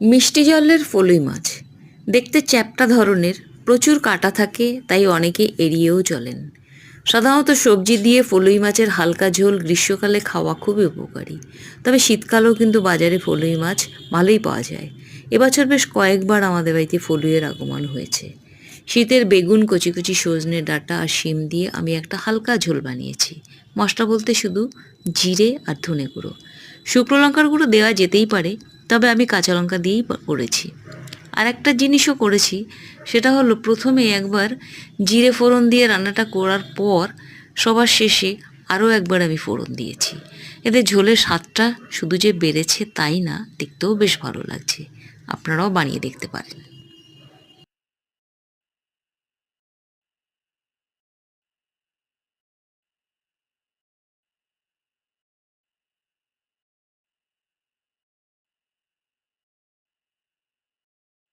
মিষ্টি জলের ফলুই মাছ। দেখতে চ্যাপ্টা ধরনের, প্রচুর কাটা থাকে, তাই অনেকে এড়িয়েও চলেন। সাধারণত সবজি দিয়ে ফলুই মাছের হালকা ঝোল গ্রীষ্মকালে খাওয়া খুবই উপকারী। তবে শীতকালেও কিন্তু বাজারে ফলুই মাছ ভালোই পাওয়া যায়। এবছর বেশ কয়েকবার আমাদের বাড়িতে ফলুইয়ের আগমন হয়েছে। শীতের বেগুন, কচি কচি, সজনে ডাঁটা আর শিম দিয়ে আমি একটা হালকা ঝোল বানিয়েছি। মশলা বলতে শুধু জিরে আর ধনে গুঁড়ো। শুকনো লঙ্কার গুঁড়ো দেওয়া যেতেই পারে তবে আমি কাঁচা লঙ্কা দিয়েই করেছি আর একটা জিনিসও করেছি, সেটা হলো প্রথমে একবার জিরে ফোড়ন দিয়ে রান্নাটা করার পর সবার শেষে আরও একবার আমি ফোড়ন দিয়েছি। এতে ঝোলের স্বাদটা শুধু যে বেড়েছে তাই না, দেখতেও বেশ ভালো লাগছে। আপনারাও বানিয়ে দেখতে পারেন।